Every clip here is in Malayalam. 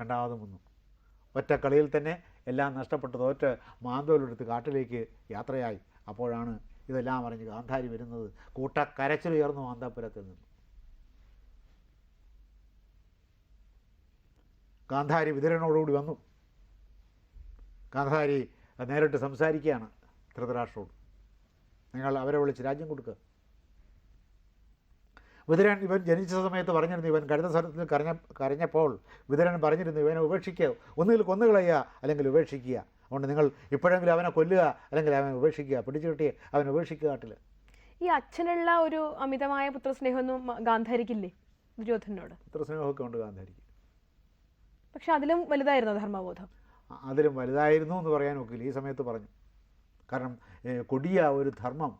രണ്ടാമതും വന്നു. ഒറ്റ കളിയിൽ തന്നെ എല്ലാം നഷ്ടപ്പെട്ട് തോറ്റ് മാന്തോലെടുത്ത് കാട്ടിലേക്ക് യാത്രയായി. അപ്പോഴാണ് ഇതെല്ലാം അറിഞ്ഞ് ഗാന്ധാരി വരുന്നത്. കൂട്ടക്കരച്ചിലുയർന്നു മാന്താപുരത്തിൽ നിന്ന്. ഗാന്ധാരി വിതരണോടുകൂടി വന്നു. ഗാന്ധാരി നേരിട്ട് സംസാരിക്കുകയാണ് ധൃതരാഷ്ട്രോട്. നിങ്ങൾ അവരെ വിളിച്ച് രാജ്യം കൊടുക്കുക വിതുരൻ ഇവൻ ജനിച്ച സമയത്ത് പറഞ്ഞിരുന്നു ഇവൻ കരുത സ്ഥലത്തിൽ കരഞ്ഞ കരഞ്ഞപ്പോൾ വിതുരൻ പറഞ്ഞിരുന്നു ഇവനെ ഉപേക്ഷിക്കുക ഒന്നുകിൽ കൊന്നുകളയുക അല്ലെങ്കിൽ ഉപേക്ഷിക്കുക. അതുകൊണ്ട് നിങ്ങൾ ഇപ്പോഴെങ്കിലും അവനെ കൊല്ലുക അല്ലെങ്കിൽ അവനെ ഉപേക്ഷിക്കുക. പിടിച്ചു കിട്ടിയേ അവനെ ഉപേക്ഷിക്കുക കാട്ടിൽ ഈ അച്ഛനുള്ള ഒരു അമിതമായ പുത്രസ്നേഹമൊന്നും ഗാന്ധാരിക്കില്ലേ? ദുര്യോധനോട് പുത്രസ്നേഹമൊക്കെ ഉണ്ട് ഗാന്ധാരിക്ക്. പക്ഷെ അതിലും വലുതായിരുന്നു ധർമ്മബോധം? അതിലും വലുതായിരുന്നു എന്ന് പറയാൻ ഒക്കില്ല. ഈ സമയത്ത് പറഞ്ഞു. കാരണം കൊടിയ ഒരു ധർമ്മം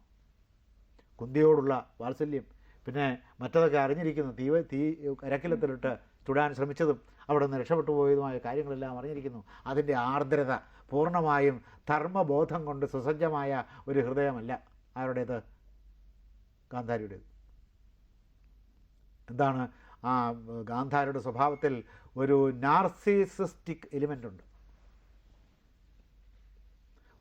കുന്തിയോടുള്ള വാത്സല്യം. പിന്നെ മറ്റതൊക്കെ അറിഞ്ഞിരിക്കുന്നു. തീ തീ കരക്കിലത്തിലിട്ട് ചുടാൻ ശ്രമിച്ചതും അവിടെ നിന്ന് രക്ഷപ്പെട്ടു പോയതുമായ കാര്യങ്ങളെല്ലാം അറിഞ്ഞിരിക്കുന്നു. അതിന്റെ ആർദ്രത പൂർണമായും ധർമ്മബോധം കൊണ്ട് സുസജ്ജമായ ഒരു ഹൃദയമല്ല. ആരുടേത്? ഗാന്ധാരിയുടേത്. എന്താണ്? ആ ഗാന്ധാരിയുടെ സ്വഭാവത്തിൽ ഒരു നാർസിസിസ്റ്റിക് എലിമെന്റ് ഉണ്ട്.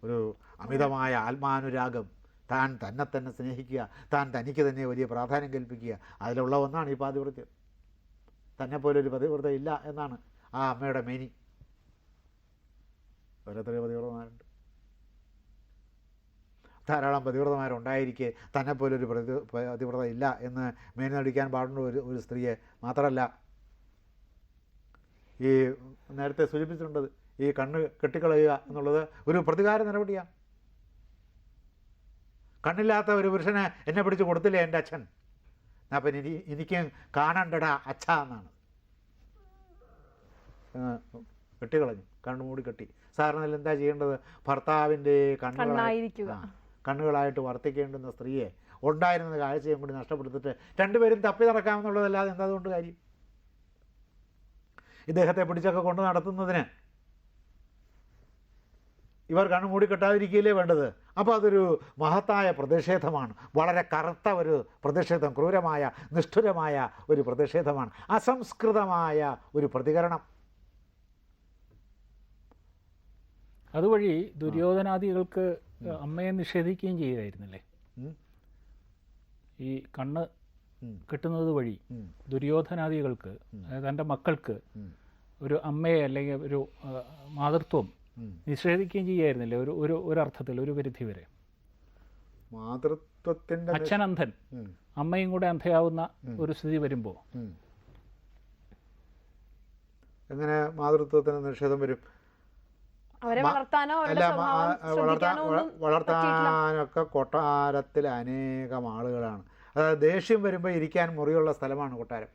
ഒരു അമിതമായ ആത്മാനുരാഗം താൻ തന്നെ തന്നെ സ്നേഹിക്കുക താൻ തനിക്ക് തന്നെ വലിയ പ്രാധാന്യം കൽപ്പിക്കുക അതിലുള്ള ഒന്നാണ് ഈ പാതിവൃത്യം. തന്നെ പോലെ ഒരു പതിവ്രത ഇല്ല എന്നാണ് ആ അമ്മയുടെ മേനി. ഓരോരുത്തരും പതിവ്രതമാരുണ്ട് ധാരാളം പതിവ്രതമാരുണ്ടായിരിക്കെ തന്നെ പോലെ ഒരു പ്രതി പതിവ്രത ഇല്ല എന്ന് മേനി നടിക്കാൻ പാടുന്ന ഒരു ഒരു സ്ത്രീയെ മാത്രമല്ല. ഈ നേരത്തെ സൂചിപ്പിച്ചിട്ടുണ്ടത് ഈ കണ്ണ് കെട്ടിക്കളയുക എന്നുള്ളത് ഒരു പ്രതികാര നടപടിയാണ്. കണ്ണില്ലാത്ത ഒരു പുരുഷന് എന്നെ പിടിച്ച് കൊടുത്തില്ലേ എന്റെ അച്ഛൻ? അപ്പം ഇനി എനിക്ക് കാണണ്ടടാ അച്ഛ എന്നാണ്. കെട്ടി കെട്ടിക്കളഞ്ഞു. കണ്ണു മൂടി കെട്ടി. സാറിന് എന്താ ചെയ്യേണ്ടത്? ഭർത്താവിന്റെ കണ്ണുകളായിരിക്കുക. കണ്ണുകളായിട്ട് വർത്തിക്കേണ്ടുന്ന സ്ത്രീയെ ഉണ്ടായിരുന്ന കാഴ്ചയും കൂടി നഷ്ടപ്പെടുത്തിട്ട് രണ്ടുപേരും തപ്പി നടക്കാമെന്നുള്ളതല്ലാതെ എന്താ അതുകൊണ്ട് കാര്യം? ഇദ്ദേഹത്തെ പിടിച്ചൊക്കെ കൊണ്ട് നടത്തുന്നതിന് ഇവർ കണ്ണു മൂടി കെട്ടാതിരിക്കുകയല്ലേ വേണ്ടത്? അപ്പോൾ അതൊരു മഹത്തായ പ്രതിഷേധമാണ്. വളരെ കറുത്ത ഒരു പ്രതിഷേധം ക്രൂരമായ നിഷ്ഠുരമായ ഒരു പ്രതിഷേധമാണ്. അസംസ്കൃതമായ ഒരു പ്രതികരണം. അതുവഴി ദുര്യോധനാദികൾക്ക് അമ്മയെ നിഷേധിക്കുകയും ചെയ്യുമായിരുന്നില്ലേ ഈ കണ്ണ് കിട്ടുന്നത് വഴി ദുര്യോധനാദികൾക്ക് തന്റെ മക്കൾക്ക് ഒരു അമ്മയെ അല്ലെങ്കിൽ ഒരു മാതൃത്വം. നിഷേധിക്കുകയും ചെയ്യായിരുന്നില്ലേ? ഒരു ഒരു അർത്ഥത്തിൽ ഒരു പരിധി വരെ. മാതൃത്വത്തിന്റെ അച്ഛൻ അന്ധൻ അമ്മയും കൂടെ അന്ധയാവുന്ന ഒരു സ്ഥിതി വരുമ്പോൾ എങ്ങനെ മാതൃത്വത്തിന് നിഷേധം വരും? വളർത്താനൊക്കെ കൊട്ടാരത്തിൽ അനേകം ആളുകളാണ്. അതായത് ദേഷ്യം വരുമ്പോൾ ഇരിക്കാൻ മുറിയുള്ള സ്ഥലമാണ് കൊട്ടാരം.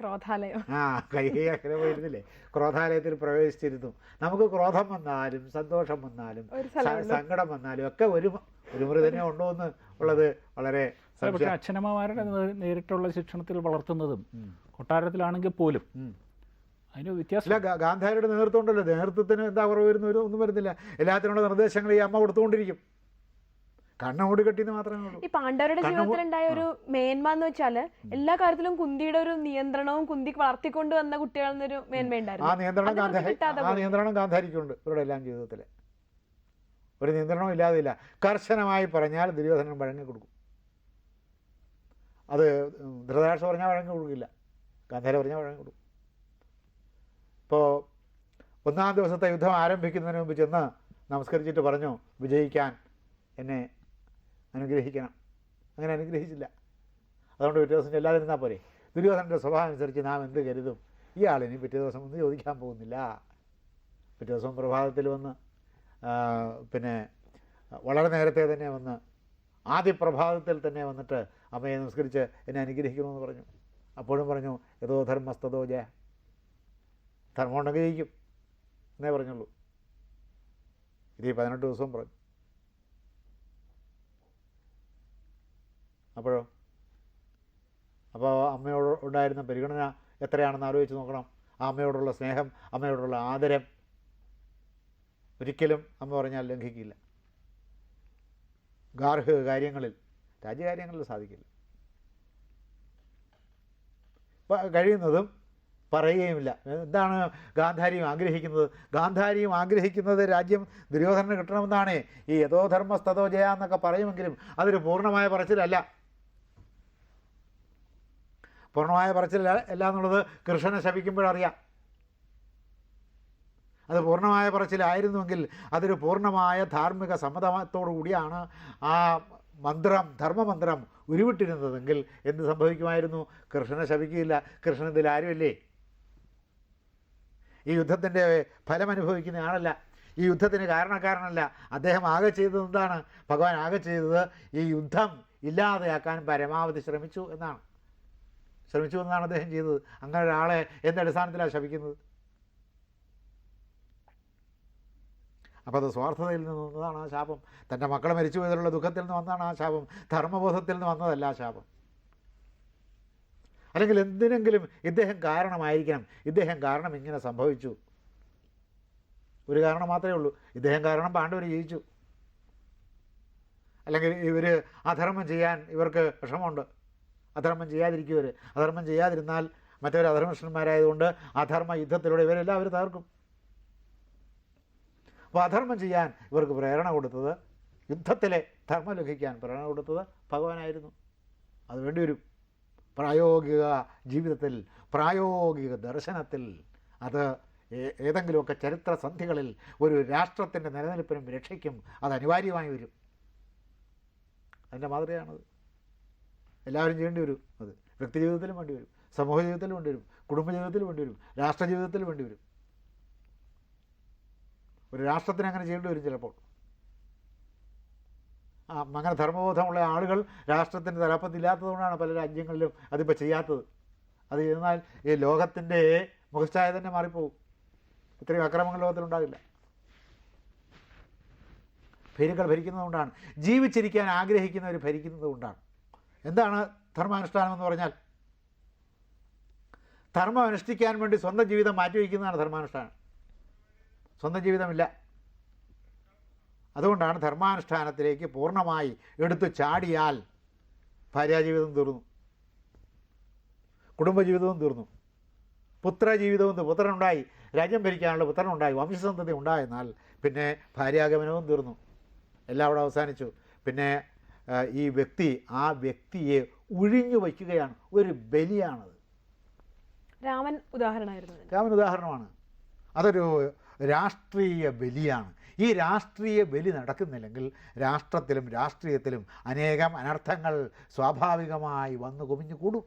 ക്രോധാലയം. ആ കൈകൈ അങ്ങനെ പോയിരുന്നില്ലേ? ക്രോധാലയത്തിൽ പ്രവേശിച്ചിരുന്നു. നമുക്ക് ക്രോധം വന്നാലും സന്തോഷം വന്നാലും സങ്കടം വന്നാലും ഒക്കെ ഒരു ഒരു മുറി തന്നെ ഉണ്ടോ എന്ന് ഉള്ളത് വളരെ പക്ഷേ അച്ഛനമ്മമാരുടെ നേരിട്ടുള്ള ശിക്ഷണത്തിൽ വളർത്തുന്നതും കൊട്ടാരത്തിലാണെങ്കിൽ പോലും. അതിന് വ്യത്യാസം. ഗാന്ധാരിയുടെ നേതൃത്വം ഉണ്ടല്ലോ. നേതൃത്വത്തിന് എന്താ കുറവ് വരുന്ന ഒരു ഒന്നും വരുന്നില്ല. എല്ലാത്തിനുള്ള നിർദ്ദേശങ്ങൾ ഈ അമ്മ കൊടുത്തുകൊണ്ടിരിക്കും. കണ്ണ മൂടി കെട്ടിന്ന് മാത്രമേ ഉള്ളൂ. ഈ പാണ്ഡവരുടെ ജീവിതത്തിൽ ഉണ്ടായ ഒരു മേന്മ എന്ന് വെച്ചാൽ എല്ലാ കാര്യത്തിലും കുന്തിയുടെ ഒരു നിയന്ത്രണവും കുന്തി വളർത്തിക്കൊണ്ട് വന്ന കുട്ടികളിൽ നിന്നൊരു മേന്മയുണ്ടായിരുന്നു ആ നിയന്ത്രണം ഗാന്ധാരി ആ നിയന്ത്രണം ഗാന്ധാരിക്കുണ്ട് ഇവരുടെ എല്ലാം ജീവിതത്തിൽ ഒരു നിയന്ത്രണവും ഇല്ലാതില്ല കർശനമായി പറഞ്ഞാൽ ദുര്യോധനൻ വഴങ്ങി കൊടുക്കും. അത് ധൃതരാഷ്ട്ര പറഞ്ഞാൽ വഴങ്ങി കൊടുക്കില്ല. ഗാന്ധാരി പറഞ്ഞാൽ വഴങ്ങി കൊടുക്കും. ഇപ്പോൾ ഒന്നാം ദിവസത്തെ യുദ്ധം ആരംഭിക്കുന്നതിന് മുമ്പ് ചെന്ന് നമസ്കരിച്ചിട്ട് പറഞ്ഞു വിജയിക്കാൻ എന്നെ അനുഗ്രഹിക്കണം. അങ്ങനെ അനുഗ്രഹിച്ചില്ല. അതുകൊണ്ട് പിറ്റേ ദിവസം ചെല്ലാതിരുന്നാൽ പോരെ. ദുര്യോധനന്റെ സ്വഭാവം അനുസരിച്ച് നാം എന്ത് കരുതും? ഇയാളിനി പിറ്റേ ദിവസം ഒന്നും ചോദിക്കാൻ പോകുന്നില്ല. പിറ്റേ ദിവസം പ്രഭാതത്തിൽ വന്ന് പിന്നെ വളരെ നേരത്തെ തന്നെ വന്ന് ആദ്യ പ്രഭാതത്തിൽ തന്നെ വന്നിട്ട് അമ്മയെ നമസ്കരിച്ച് എന്നെ അനുഗ്രഹിക്കണമെന്ന് പറഞ്ഞു. അപ്പോഴും പറഞ്ഞു യഥോ ധർമ്മസ്തോ ജയ. ധർമ്മം ഉണ്ടെങ്കിൽ ജയിക്കും. എന്നേ പറഞ്ഞുള്ളൂ. ഇത് പതിനെട്ട് ദിവസവും പറഞ്ഞു. അപ്പോഴോ? അപ്പോൾ അമ്മയോട് ഉണ്ടായിരുന്ന പരിഗണന എത്രയാണെന്ന് ആലോചിച്ച് നോക്കണം. ആ അമ്മയോടുള്ള സ്നേഹം അമ്മയോടുള്ള ആദരം ഒരിക്കലും അമ്മ പറഞ്ഞാൽ ലംഘിക്കില്ല. ഗാർഹിക കാര്യങ്ങളിൽ രാജ്യകാര്യങ്ങളിൽ സാധിക്കില്ല. കഴിയുന്നതും പറയുകയുമില്ല. എന്താണ് ഗാന്ധാരിയും ആഗ്രഹിക്കുന്നത്? ഗാന്ധാരിയും ആഗ്രഹിക്കുന്നത് രാജ്യം ദുര്യോധനന് കിട്ടണമെന്നാണ്. ഈ യഥോധർമ്മസ്ഥതോ ജയ എന്നൊക്കെ പറയുമെങ്കിലും അതൊരു പൂർണമായ പറച്ചിലല്ല. പൂർണമായ പറച്ചിലല്ല അല്ല എന്നുള്ളത് കൃഷ്ണനെ ശപിക്കുമ്പോഴറിയാം. അത് പൂർണമായ പറച്ചിലായിരുന്നുവെങ്കിൽ അതൊരു പൂർണമായ ധാർമ്മിക സമ്മതത്തോടു കൂടിയാണ് ആ മന്ത്രം ധർമ്മമന്ത്രം ഉരുവിട്ടിരുന്നതെങ്കിൽ എന്ത് സംഭവിക്കുമായിരുന്നു? കൃഷ്ണനെ ശപിക്കുകയില്ല. കൃഷ്ണൻ ഇതിൽ ആരുമല്ലേ? ഈ യുദ്ധത്തിന്റെ ഫലം അനുഭവിക്കുന്ന ആളല്ല ഈ യുദ്ധത്തിന് കാരണക്കാരനല്ല. അദ്ദേഹം ആകെ ചെയ്തത് എന്താണ്? ഭഗവാൻ ആകെ ചെയ്തത് ഈ യുദ്ധം ഇല്ലാതെയാക്കാൻ പരമാവധി ശ്രമിച്ചു എന്നാണ്. ശ്രമിച്ചു എന്നാണ് അദ്ദേഹം ചെയ്തത്. അങ്ങനെ ഒരാളെ എന്തടിസ്ഥാനത്തിലാണ് ശപിക്കുന്നത്. അപ്പോൾ അത് സ്വാർത്ഥതയിൽ നിന്ന് വന്നതാണ് ആ ശാപം. തന്റെ മക്കളെ മരിച്ചു പോയതിലുള്ള ദുഃഖത്തിൽ നിന്ന് വന്നതാണ് ആ ശാപം. ധർമ്മബോധത്തിൽ നിന്ന് വന്നതല്ല ആ ശാപം. അല്ലെങ്കിൽ എന്തിനെങ്കിലും ഇദ്ദേഹം കാരണമായിരിക്കണം. ഇദ്ദേഹം കാരണം ഇങ്ങനെ സംഭവിച്ചു. ഒരു കാരണം മാത്രമേ ഉള്ളൂ. ഇദ്ദേഹം കാരണം പാണ്ഡവർ ജയിച്ചു. അല്ലെങ്കിൽ ഇവർ അധർമ്മം ചെയ്യാൻ ഇവർക്ക് വിഷമമുണ്ട്. അധർമ്മം ചെയ്യാതിരിക്കുവർ അധർമ്മം ചെയ്യാതിരുന്നാൽ മറ്റവർ അധർമ്മഷ്ണന്മാരായതുകൊണ്ട് അധർമ്മ യുദ്ധത്തിലൂടെ ഇവരെല്ലാം അവർ തകർക്കും. അപ്പോൾ അധർമ്മം ചെയ്യാൻ ഇവർക്ക് പ്രേരണ കൊടുത്തത് യുദ്ധത്തിലെ ധർമ്മം ലഭിക്കാൻ പ്രേരണ കൊടുത്തത് ഭഗവാനായിരുന്നു. അത് വരും. പ്രായോഗിക ജീവിതത്തിൽ പ്രായോഗിക ദർശനത്തിൽ അത് ഏതെങ്കിലുമൊക്കെ ചരിത്ര സന്ധികളിൽ ഒരു രാഷ്ട്രത്തിന്റെ നിലനിൽപ്പിനും രക്ഷയ്ക്കും അത് അനിവാര്യമായി വരും. അതിന്റെ മാതൃകയാണത്. എല്ലാവരും ചെയ്യേണ്ടി വരും അത്. വ്യക്തി ജീവിതത്തിലും വേണ്ടി വരും. സമൂഹ ജീവിതത്തിലും വേണ്ടി വരും. കുടുംബ വേണ്ടി വരും. രാഷ്ട്ര ജീവിതത്തിലും വേണ്ടി വരും. ഒരു രാഷ്ട്രത്തിന് അങ്ങനെ ചെയ്യേണ്ടി വരും ചിലപ്പോൾ. അങ്ങനെ ധർമ്മബോധമുള്ള ആളുകൾ രാഷ്ട്രത്തിന്റെ തലപ്പത്തില്ലാത്തതുകൊണ്ടാണ് പല രാജ്യങ്ങളിലും അതിപ്പോൾ ചെയ്യാത്തത്. അത് ചെയ്താൽ ഈ ലോകത്തിന്റെ മുഖച്ഛായ തന്നെ മാറിപ്പോകും ഇത്രയും അക്രമങ്ങൾ ലോകത്തിലുണ്ടാകില്ല ഭീരുക്കൾ ഭരിക്കുന്നതുകൊണ്ടാണ്. ജീവിച്ചിരിക്കാൻ ആഗ്രഹിക്കുന്നവർ ഭരിക്കുന്നത് കൊണ്ടാണ് എന്താണ് ധർമാനുഷ്ഠാനം എന്ന് പറഞ്ഞാൽ? ധർമ്മം അനുഷ്ഠിക്കാൻ വേണ്ടി സ്വന്തം ജീവിതം മാറ്റിവെക്കുന്നതാണ് ധർമാനുഷ്ഠാനം. സ്വന്തം ജീവിതമില്ല. അതുകൊണ്ടാണ് ധർമാനുഷ്ഠാനത്തിലേക്ക് പൂർണമായി എടുത്തു ചാടിയാൽ ഭാര്യാജീവിതം തീർന്നു. കുടുംബജീവിതവും തീർന്നു. പുത്രജീവിതവും. പുത്രനുണ്ടായി. രാജ്യം ഭരിക്കാനുള്ള പുത്രനുണ്ടായി. വംശസന്തതി ഉണ്ടായെന്നാൽ പിന്നെ ഭാര്യാഗമനവും തീർന്നു. എല്ലാം അവിടെ അവസാനിച്ചു. പിന്നെ ഈ വ്യക്തി ആ വ്യക്തിയെ ഒഴിഞ്ഞു വയ്ക്കുകയാണ്. ഒരു ബലിയാണത്. രാമൻ ഉദാഹരണമായിരുന്നു രാമൻ ഉദാഹരണമാണ്. അതൊരു രാഷ്ട്രീയ ബലിയാണ്. ഈ രാഷ്ട്രീയ ബലി നടക്കുന്നില്ലെങ്കിൽ രാഷ്ട്രത്തിലും രാഷ്ട്രീയത്തിലും അനേകം അനർത്ഥങ്ങൾ സ്വാഭാവികമായി വന്നു കുമിഞ്ഞു കൂടും